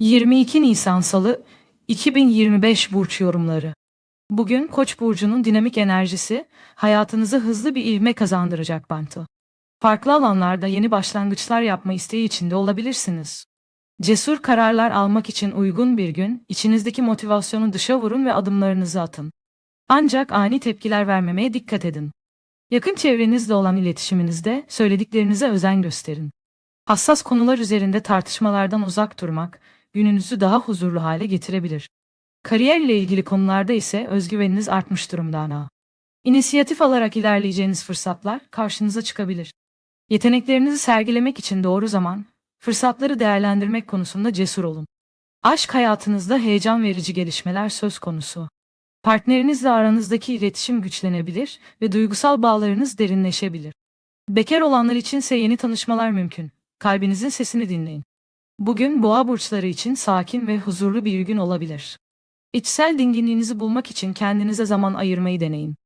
22 Nisan Salı 2025 burç yorumları. Bugün Koç burcunun dinamik enerjisi hayatınıza hızlı bir ivme kazandıracak bantı. Farklı alanlarda yeni başlangıçlar yapma isteği içinde olabilirsiniz. Cesur kararlar almak için uygun bir gün, içinizdeki motivasyonu dışa vurun ve adımlarınızı atın. Ancak ani tepkiler vermemeye dikkat edin. Yakın çevrenizle olan iletişiminizde söylediklerinize özen gösterin. Hassas konular üzerinde tartışmalardan uzak durmak, gününüzü daha huzurlu hale getirebilir. Kariyerle ilgili konularda ise özgüveniniz artmış durumda ana. İnisiyatif alarak ilerleyeceğiniz fırsatlar karşınıza çıkabilir. Yeteneklerinizi sergilemek için doğru zaman, fırsatları değerlendirmek konusunda cesur olun. Aşk hayatınızda heyecan verici gelişmeler söz konusu. Partnerinizle aranızdaki iletişim güçlenebilir ve duygusal bağlarınız derinleşebilir. Bekar olanlar içinse yeni tanışmalar mümkün. Kalbinizin sesini dinleyin. Bugün boğa burçları için sakin ve huzurlu bir gün olabilir. İçsel dinginliğinizi bulmak için kendinize zaman ayırmayı deneyin.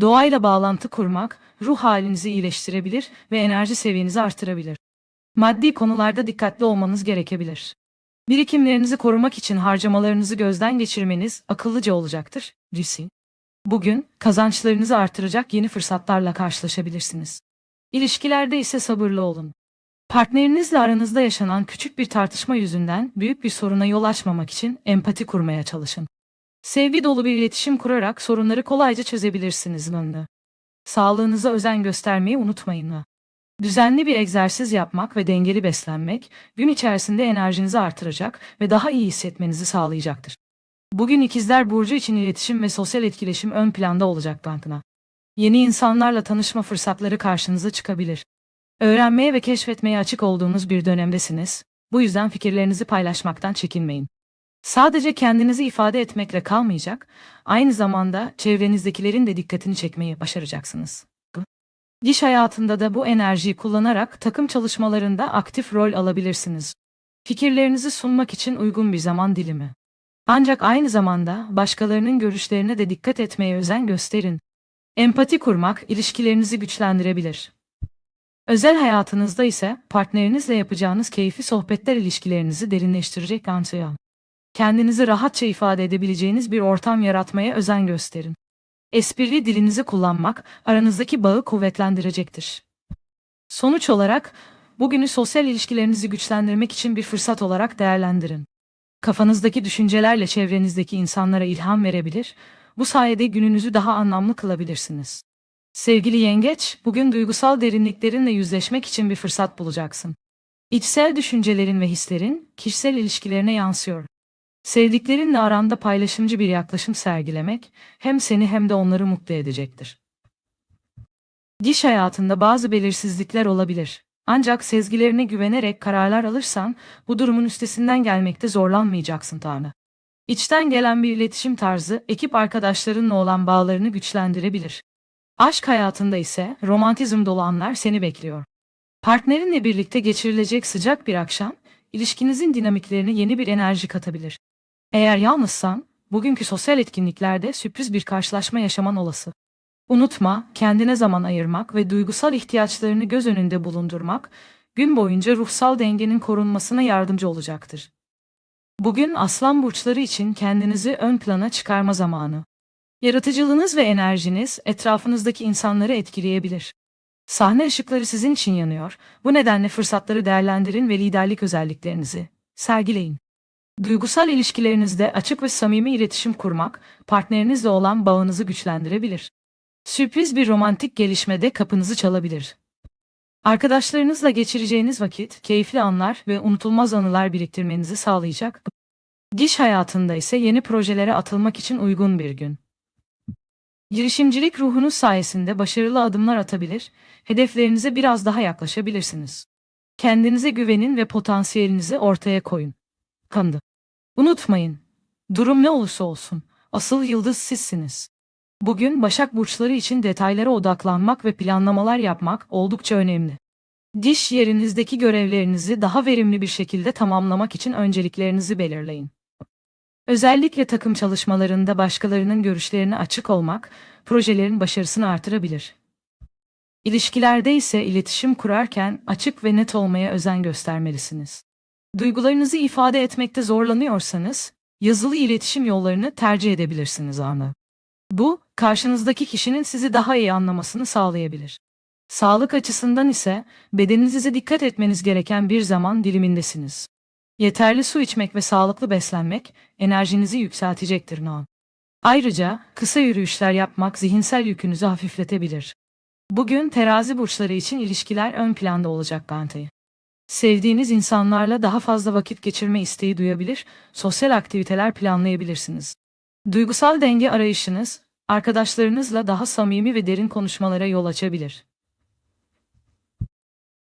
Doğayla bağlantı kurmak, ruh halinizi iyileştirebilir ve enerji seviyenizi artırabilir. Maddi konularda dikkatli olmanız gerekebilir. Birikimlerinizi korumak için harcamalarınızı gözden geçirmeniz akıllıca olacaktır. Risi. Bugün kazançlarınızı artıracak yeni fırsatlarla karşılaşabilirsiniz. İlişkilerde ise sabırlı olun. Partnerinizle aranızda yaşanan küçük bir tartışma yüzünden büyük bir soruna yol açmamak için empati kurmaya çalışın. Sevgi dolu bir iletişim kurarak sorunları kolayca çözebilirsiniz Nındı. Sağlığınıza özen göstermeyi unutmayın. ha. Düzenli bir egzersiz yapmak ve dengeli beslenmek gün içerisinde enerjinizi artıracak ve daha iyi hissetmenizi sağlayacaktır. Bugün ikizler burcu için iletişim ve sosyal etkileşim ön planda olacak bankına. Yeni insanlarla tanışma fırsatları karşınıza çıkabilir. Öğrenmeye ve keşfetmeye açık olduğunuz bir dönemdesiniz. Bu yüzden fikirlerinizi paylaşmaktan çekinmeyin. Sadece kendinizi ifade etmekle kalmayacak, aynı zamanda çevrenizdekilerin de dikkatini çekmeyi başaracaksınız. İş hayatında da bu enerjiyi kullanarak takım çalışmalarında aktif rol alabilirsiniz. Fikirlerinizi sunmak için uygun bir zaman dilimi. Ancak aynı zamanda başkalarının görüşlerine de dikkat etmeye özen gösterin. Empati kurmak ilişkilerinizi güçlendirebilir. Özel hayatınızda ise partnerinizle yapacağınız keyifli sohbetler ilişkilerinizi derinleştirecek antiyan. Kendinizi rahatça ifade edebileceğiniz bir ortam yaratmaya özen gösterin. Esprili dilinizi kullanmak aranızdaki bağı kuvvetlendirecektir. Sonuç olarak bugünü sosyal ilişkilerinizi güçlendirmek için bir fırsat olarak değerlendirin. Kafanızdaki düşüncelerle çevrenizdeki insanlara ilham verebilir, bu sayede gününüzü daha anlamlı kılabilirsiniz. Sevgili yengeç, bugün duygusal derinliklerinle yüzleşmek için bir fırsat bulacaksın. İçsel düşüncelerin ve hislerin kişisel ilişkilerine yansıyor. Sevdiklerinle aranda paylaşımcı bir yaklaşım sergilemek hem seni hem de onları mutlu edecektir. Diş hayatında bazı belirsizlikler olabilir. Ancak sezgilerine güvenerek kararlar alırsan bu durumun üstesinden gelmekte zorlanmayacaksın Tanrı. İçten gelen bir iletişim tarzı ekip arkadaşlarınla olan bağlarını güçlendirebilir. Aşk hayatında ise romantizm dolu anlar seni bekliyor. Partnerinle birlikte geçirilecek sıcak bir akşam, ilişkinizin dinamiklerine yeni bir enerji katabilir. Eğer yalnızsan, bugünkü sosyal etkinliklerde sürpriz bir karşılaşma yaşaman olası. Unutma, kendine zaman ayırmak ve duygusal ihtiyaçlarını göz önünde bulundurmak, gün boyunca ruhsal dengenin korunmasına yardımcı olacaktır. Bugün aslan burçları için kendinizi ön plana çıkarma zamanı. Yaratıcılığınız ve enerjiniz etrafınızdaki insanları etkileyebilir. Sahne ışıkları sizin için yanıyor. Bu nedenle fırsatları değerlendirin ve liderlik özelliklerinizi sergileyin. Duygusal ilişkilerinizde açık ve samimi iletişim kurmak, partnerinizle olan bağınızı güçlendirebilir. Sürpriz bir romantik gelişmede kapınızı çalabilir. Arkadaşlarınızla geçireceğiniz vakit, keyifli anlar ve unutulmaz anılar biriktirmenizi sağlayacak. Diş hayatında ise yeni projelere atılmak için uygun bir gün. Girişimcilik ruhunuz sayesinde başarılı adımlar atabilir, hedeflerinize biraz daha yaklaşabilirsiniz. Kendinize güvenin ve potansiyelinizi ortaya koyun. Kandı. Unutmayın, durum ne olursa olsun, asıl yıldız sizsiniz. Bugün Başak Burçları için detaylara odaklanmak ve planlamalar yapmak oldukça önemli. Diş yerinizdeki görevlerinizi daha verimli bir şekilde tamamlamak için önceliklerinizi belirleyin. Özellikle takım çalışmalarında başkalarının görüşlerine açık olmak, projelerin başarısını artırabilir. İlişkilerde ise iletişim kurarken açık ve net olmaya özen göstermelisiniz. Duygularınızı ifade etmekte zorlanıyorsanız, yazılı iletişim yollarını tercih edebilirsiniz anı. Bu, karşınızdaki kişinin sizi daha iyi anlamasını sağlayabilir. Sağlık açısından ise bedeninize dikkat etmeniz gereken bir zaman dilimindesiniz. Yeterli su içmek ve sağlıklı beslenmek enerjinizi yükseltecektir Noam. Ayrıca kısa yürüyüşler yapmak zihinsel yükünüzü hafifletebilir. Bugün terazi burçları için ilişkiler ön planda olacak Gante. Sevdiğiniz insanlarla daha fazla vakit geçirme isteği duyabilir, sosyal aktiviteler planlayabilirsiniz. Duygusal denge arayışınız, arkadaşlarınızla daha samimi ve derin konuşmalara yol açabilir.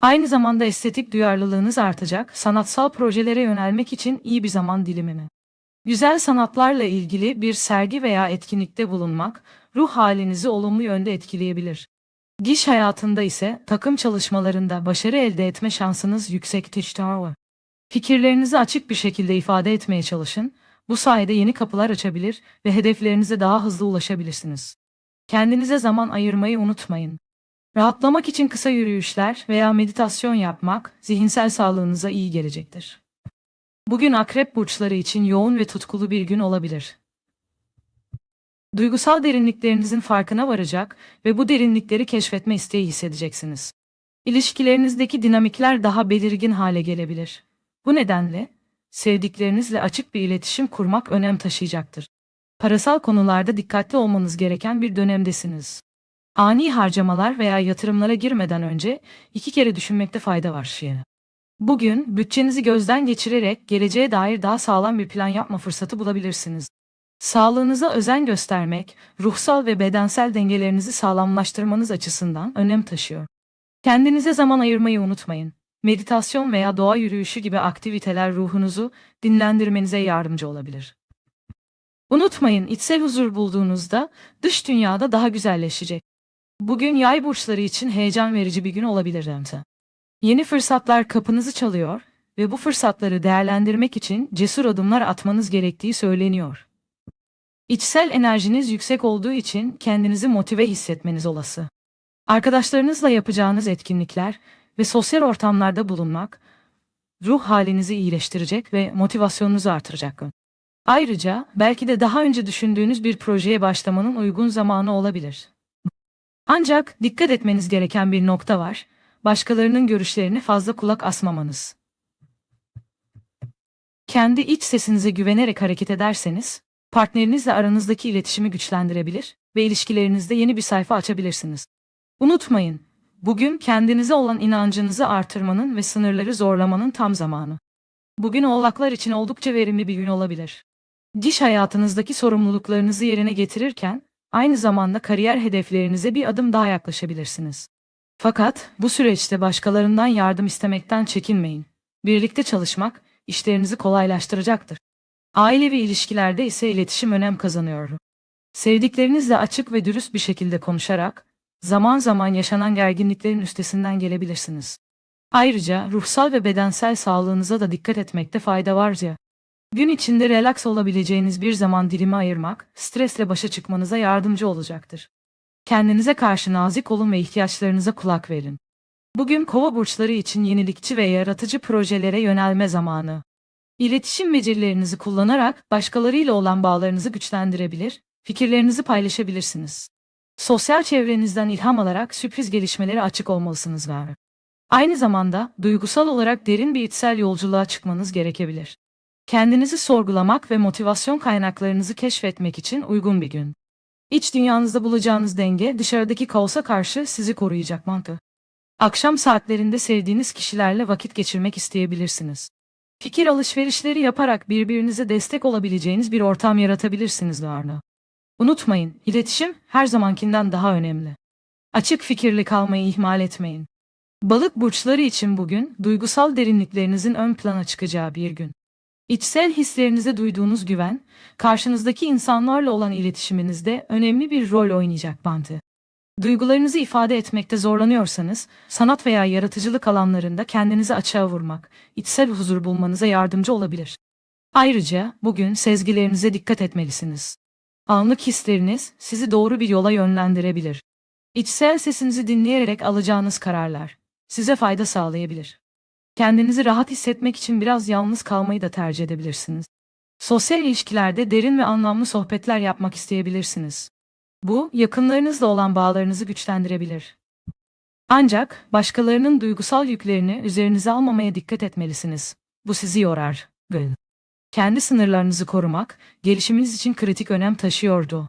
Aynı zamanda estetik duyarlılığınız artacak, sanatsal projelere yönelmek için iyi bir zaman dilimi mi? Güzel sanatlarla ilgili bir sergi veya etkinlikte bulunmak, ruh halinizi olumlu yönde etkileyebilir. Giş hayatında ise takım çalışmalarında başarı elde etme şansınız yüksektir. Fikirlerinizi açık bir şekilde ifade etmeye çalışın. Bu sayede yeni kapılar açabilir ve hedeflerinize daha hızlı ulaşabilirsiniz. Kendinize zaman ayırmayı unutmayın. Rahatlamak için kısa yürüyüşler veya meditasyon yapmak zihinsel sağlığınıza iyi gelecektir. Bugün akrep burçları için yoğun ve tutkulu bir gün olabilir. Duygusal derinliklerinizin farkına varacak ve bu derinlikleri keşfetme isteği hissedeceksiniz. İlişkilerinizdeki dinamikler daha belirgin hale gelebilir. Bu nedenle sevdiklerinizle açık bir iletişim kurmak önem taşıyacaktır. Parasal konularda dikkatli olmanız gereken bir dönemdesiniz. Ani harcamalar veya yatırımlara girmeden önce iki kere düşünmekte fayda var şiiri. Bugün bütçenizi gözden geçirerek geleceğe dair daha sağlam bir plan yapma fırsatı bulabilirsiniz. Sağlığınıza özen göstermek, ruhsal ve bedensel dengelerinizi sağlamlaştırmanız açısından önem taşıyor. Kendinize zaman ayırmayı unutmayın. Meditasyon veya doğa yürüyüşü gibi aktiviteler ruhunuzu dinlendirmenize yardımcı olabilir. Unutmayın, içsel huzur bulduğunuzda dış dünyada daha güzelleşecek. Bugün yay burçları için heyecan verici bir gün olabilir Remse. Yeni fırsatlar kapınızı çalıyor ve bu fırsatları değerlendirmek için cesur adımlar atmanız gerektiği söyleniyor. İçsel enerjiniz yüksek olduğu için kendinizi motive hissetmeniz olası. Arkadaşlarınızla yapacağınız etkinlikler ve sosyal ortamlarda bulunmak ruh halinizi iyileştirecek ve motivasyonunuzu artıracak. Ayrıca belki de daha önce düşündüğünüz bir projeye başlamanın uygun zamanı olabilir. Ancak dikkat etmeniz gereken bir nokta var. Başkalarının görüşlerine fazla kulak asmamanız. Kendi iç sesinize güvenerek hareket ederseniz, partnerinizle aranızdaki iletişimi güçlendirebilir ve ilişkilerinizde yeni bir sayfa açabilirsiniz. Unutmayın, bugün kendinize olan inancınızı artırmanın ve sınırları zorlamanın tam zamanı. Bugün oğlaklar için oldukça verimli bir gün olabilir. Diş hayatınızdaki sorumluluklarınızı yerine getirirken, aynı zamanda kariyer hedeflerinize bir adım daha yaklaşabilirsiniz. Fakat bu süreçte başkalarından yardım istemekten çekinmeyin. Birlikte çalışmak işlerinizi kolaylaştıracaktır. Ailevi ilişkilerde ise iletişim önem kazanıyor. Sevdiklerinizle açık ve dürüst bir şekilde konuşarak zaman zaman yaşanan gerginliklerin üstesinden gelebilirsiniz. Ayrıca ruhsal ve bedensel sağlığınıza da dikkat etmekte fayda var ya. Gün içinde relaks olabileceğiniz bir zaman dilimi ayırmak, stresle başa çıkmanıza yardımcı olacaktır. Kendinize karşı nazik olun ve ihtiyaçlarınıza kulak verin. Bugün kova burçları için yenilikçi ve yaratıcı projelere yönelme zamanı. İletişim becerilerinizi kullanarak başkalarıyla olan bağlarınızı güçlendirebilir, fikirlerinizi paylaşabilirsiniz. Sosyal çevrenizden ilham alarak sürpriz gelişmelere açık olmalısınız var. Aynı zamanda duygusal olarak derin bir içsel yolculuğa çıkmanız gerekebilir. Kendinizi sorgulamak ve motivasyon kaynaklarınızı keşfetmek için uygun bir gün. İç dünyanızda bulacağınız denge dışarıdaki kaosa karşı sizi koruyacak mantı. Akşam saatlerinde sevdiğiniz kişilerle vakit geçirmek isteyebilirsiniz. Fikir alışverişleri yaparak birbirinize destek olabileceğiniz bir ortam yaratabilirsiniz Larna. Unutmayın, iletişim her zamankinden daha önemli. Açık fikirli kalmayı ihmal etmeyin. Balık burçları için bugün duygusal derinliklerinizin ön plana çıkacağı bir gün. İçsel hislerinize duyduğunuz güven, karşınızdaki insanlarla olan iletişiminizde önemli bir rol oynayacak bantı. Duygularınızı ifade etmekte zorlanıyorsanız, sanat veya yaratıcılık alanlarında kendinizi açığa vurmak, içsel huzur bulmanıza yardımcı olabilir. Ayrıca bugün sezgilerinize dikkat etmelisiniz. Anlık hisleriniz sizi doğru bir yola yönlendirebilir. İçsel sesinizi dinleyerek alacağınız kararlar size fayda sağlayabilir. Kendinizi rahat hissetmek için biraz yalnız kalmayı da tercih edebilirsiniz. Sosyal ilişkilerde derin ve anlamlı sohbetler yapmak isteyebilirsiniz. Bu, yakınlarınızla olan bağlarınızı güçlendirebilir. Ancak başkalarının duygusal yüklerini üzerinize almamaya dikkat etmelisiniz. Bu sizi yorar. Kendi sınırlarınızı korumak, gelişiminiz için kritik önem taşıyordu.